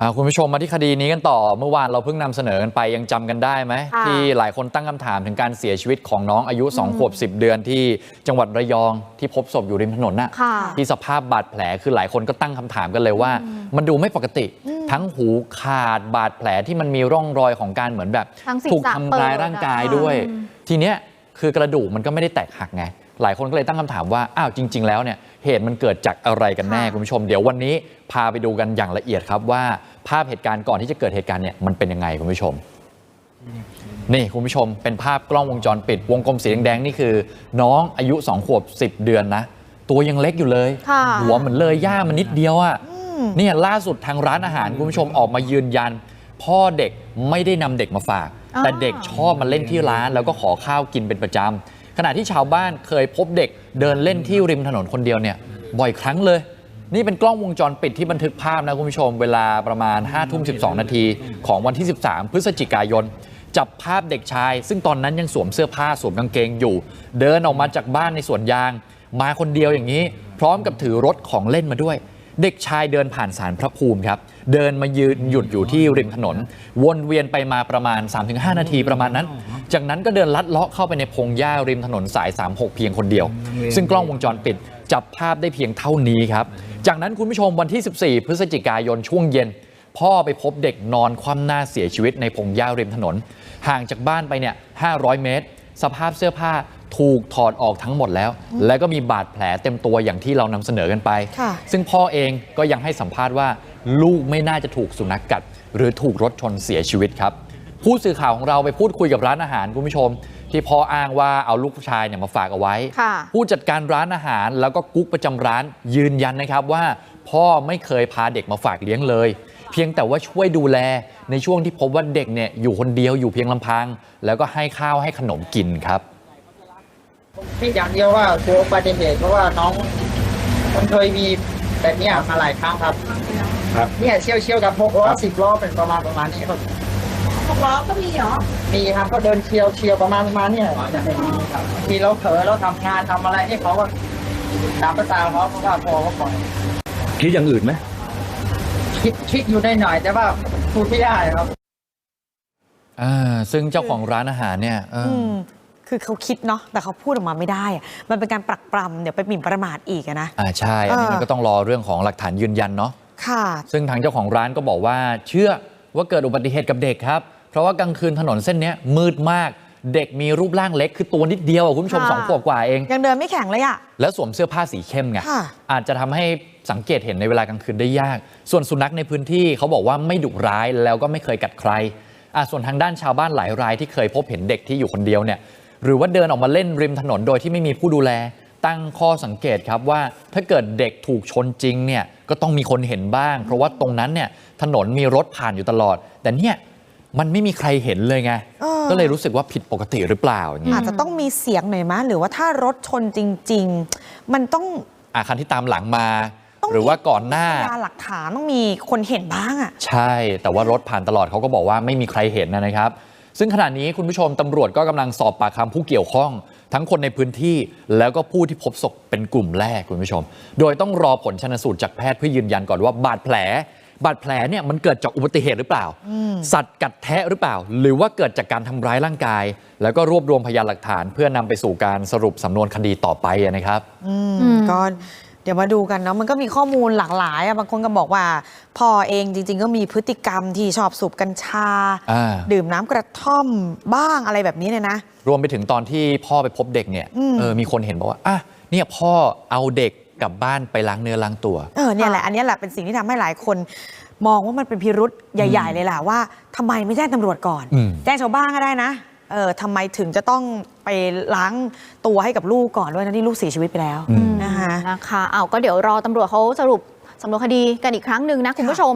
อ่าคุณผู้ชมมาที่คดีนี้กันต่อเมื่อวานเราเพิ่งนำเสนอกันไปยังจำกันได้ไหมค่ะที่หลายคนตั้งคำถามถึงการเสียชีวิตของน้องอายุ2ขวบ10 เดือนที่จังหวัดระยองที่พบศพอยู่ริมถนนน่ะค่ะที่สภาพบาดแผลคือหลายคนก็ตั้งคำถามกันเลยว่า มันดูไม่ปกติ ทั้งหูขาดบาดแผลที่มันมีร่องรอยของการเหมือนแบบทั้งศีรษะถูกทำร้ายเปิดร่างกายอะด้วยอืมทีเนี้ยคือกระดูกมันก็ไม่ได้แตกหักไงหลายคนก็เลยตั้งคำถามว่าอ้าวจริง ๆ แล้วเนี่ย เหตุมันเกิดจากอะไรกันแน่ค่ะคุณผู้ชม เดี๋ยววันนี้พาไปดูกันอย่างละเอียดครับว่าภาพเหตุการณ์ก่อนที่จะเกิดเหตุการณ์เนี่ยมันเป็นยังไงคุณผู้ชม นี่คุณผู้ชมเป็นภาพกล้องวงจรปิด วงกลมสีแดงๆนี่คือ น้องอายุ 2 ขวบ 10 เดือนนะ ตัวยังเล็กอยู่เลย ค่ะ หัวเหมือนเลยย่ามันนิดเดียวอะ่ะเนี่ยล่าสุดทางร้านอาหารคุณผู้ชมออกมายืนยัน พ่อเด็กไม่ได้นำเด็กมาฝากอ๋อแต่เด็กชอบมาเล่นที่ร้านแล้วก็ขอข้าวกินเป็นประจำ ขณะที่ชาวบ้านเคยพบเด็กเดินเล่นที่ริมถนนคนเดียวเนี่ยบ่อยครั้งเลย นี่เป็นกล้องวงจรปิดที่บันทึกภาพนะคุณผู้ชม เวลาประมาณ5ทุ่ม12นาที ของวันที่ 13 พฤศจิกายน จับภาพเด็กชาย ซึ่งตอนนั้นยังสวมเสื้อผ้าสวมกางเกงอยู่ เดินออกมาจากบ้านในสวนยาง มาคนเดียวอย่างนี้ พร้อมกับถือรถของเล่นมาด้วย เด็กชายเดินผ่านสารพระภูมิครับ เดินมายืนหยุดอยู่ที่ริมถนน วนเวียนไปมาประมาณ 3-5 นาทีประมาณนั้น จากนั้นก็เดินลัดเลาะเข้าไปในพงหญ้าริมถนนสาย 36 เพียงคนเดียว ซึ่งกล้องวงจรปิดจับภาพได้เพียงเท่านี้ครับ จากนั้นคุณผู้ชมวันที่ 14 พฤศจิกายนช่วงเย็น พ่อไปพบเด็กนอนคว่ำหน้าเสียชีวิตในพงหญ้าริมถนน ห่างจากบ้านไปเนี่ย 500 เมตร สภาพเสื้อผ้า ถูกถอดออกทั้งหมดแล้ว แล้วก็มีบาดแผลเต็มตัวอย่างที่เรานำเสนอกันไปค่ะซึ่งพ่อเองก็ยังให้สัมภาษณ์ว่าลูกไม่น่าจะถูกสุนัขกกัด หรือถูกรถชนเสียชีวิตครับ ผู้สื่อข่าวของเราไปพูดคุยกับร้านอาหารคุณผู้ชม ที่พ่ออ้างว่าเอาลูกผู้ชายเนี่ยมาฝากเอาไว้ค่ะผู้จัดการร้านอาหารแล้วก็กุ๊กประจำร้านยืนยันนะครับว่า พ่อไม่เคยพาเด็กมาฝากเลี้ยงเลย เพียงแต่ว่าช่วยดูแลในช่วงที่พบว่าเด็กเนี่ยอยู่คนเดียวอยู่เพียงลำพัง แล้วก็ให้ข้าวให้ขนมกินครับ ที่อย่างเดียวว่ากลัวอุบัติเหตุเพราะว่าน้องมันเคยมีแบบเนี้ยมาหลายครั้งครับ ครับเนี่ยเชี่ยวเชี่ยวๆกับหกล้อสิบล้อเป็นประมาณประมาณนี้ครับหกล้อก็มีเหรอ มีครับก็เดินเชี่ยวเชี่ยวประมาณประมาณเนี้ยทีเราเผลอเราทำงานทำอะไรนี่เขาก็ตามภาษาเขาเพราะว่าพอเขาปล่อยคิดอย่างอื่นไหมคิดคิดอยู่ได้หน่อยแต่ว่าพูดไม่ได้ครับอ่าซึ่งเจ้าของร้านอาหารเนี่ยเออออืม คือเขาคิดเนาะแต่เขาพูดออกมาไม่ได้อะมันเป็นการปรักปรำเดี๋ยวไปหมิ่นประมาทอีกอะนะอ่าใช่อันนี้เออมันก็ต้องรอเรื่องของหลักฐานยืนยันเนาะค่ะ ซึ่งทางเจ้าของร้านก็บอกว่า เชื่อว่าเกิดอุบัติเหตุกับเด็กครับ เพราะว่ากลางคืนถนนเส้นเนี้ยมืดมากเด็กมีรูปร่างเล็กคือตัวนิดเดียวอะคุณผู้ชมค่ะสองขวบกว่าเอง ยังเดินไม่แข็งเลยอะแล้วสวมเสื้อผ้าสีเข้มไงค่ะอาจจะทำให้สังเกตเห็นในเวลากลางคืนได้ยาก ส่วนสุนัขในพื้นที่เขาบอกว่าไม่ดุร้ายแล้วก็ไม่เคยกัดใครอะส่วนทางด้านชาวบ้านหลายรายที่เคยพบเห็นเด็กที่อยู่คนเดียวเนี่ย หรือว่าเดินออกมาเล่นริมถนนโดยที่ไม่มีผู้ดูแล ตั้งข้อสังเกตครับว่าถ้าเกิดเด็กถูกชนจริงเนี่ยก็ต้องมีคนเห็นบ้าง เพราะว่าตรงนั้นเนี่ยถนนมีรถผ่านอยู่ตลอด แต่เนี่ยมันไม่มีใครเห็นเลยไงเออก็เลยรู้สึกว่าผิดปกติหรือเปล่าอย่างนี้อาจจะต้องมีเสียงหน่อยมะหรือว่าถ้ารถชนจริง ๆ มันต้องอาคันที่ตามหลังมาต้องหรือว่าก่อนหน้าพยานหลักฐานต้องมีคนเห็นบ้างอะใช่ แต่ว่ารถผ่านตลอดเขาก็บอกว่าไม่มีใครเห็นนะครับ ซึ่งขณะนี้คุณผู้ชมตำรวจก็กำลังสอบปากคำผู้เกี่ยวข้อง ทั้งคนในพื้นที่แล้วก็ผู้ที่พบศพเป็นกลุ่มแรกคุณผู้ชม โดยต้องรอผลชนสูตรจากแพทย์เพื่อยืนยันก่อนว่าบาดแผล บาดแผลเนี่ยมันเกิดจากอุบัติเหตุหรือเปล่า สัตว์กัดแทะหรือเปล่า หรือว่าเกิดจากการทำร้ายร่างกาย แล้วก็รวบรวมพยานหลักฐาน เพื่อนำไปสู่การสรุปสำนวนคดีต่อไปนะครับ อืมอืมก็ เดี๋ยวมาดูกันเนาะมันก็มีข้อมูลหลากหลายอะบางคนก็บอกว่าพ่อเองจริง ๆ ก็มีพฤติกรรมที่ชอบสูบกัญชาอ่าดื่มน้ำกระท่อมบ้างอะไรแบบนี้เนี่ยนะ รวมไปถึงตอนที่พ่อไปพบเด็กเนี่ยอืมเออมีคนเห็นบอกว่าอะเนี่ยพ่อเอาเด็กกลับบ้านไปล้างเนื้อล้างตัวเออเนี่ยแหละอันเนี้ยแหละเป็นสิ่งที่ทำให้หลายคนมองว่ามันเป็นพิรุษใหญ่ ๆ เลยแหละว่าทำไมไม่แจ้งตำรวจก่อนอืมแจ้งชาวบ้านก็ได้นะเออทำไมถึงจะต้องไปล้างตัวให้กับลูกก่อนด้วยนะที่ลูกเสียชีวิตไปแล้วนะคะ นะคะเอาก็เดี๋ยวรอตำรวจเขาสรุปสำนวนคดีกันอีกครั้งหนึ่งนะคุณผู้ชม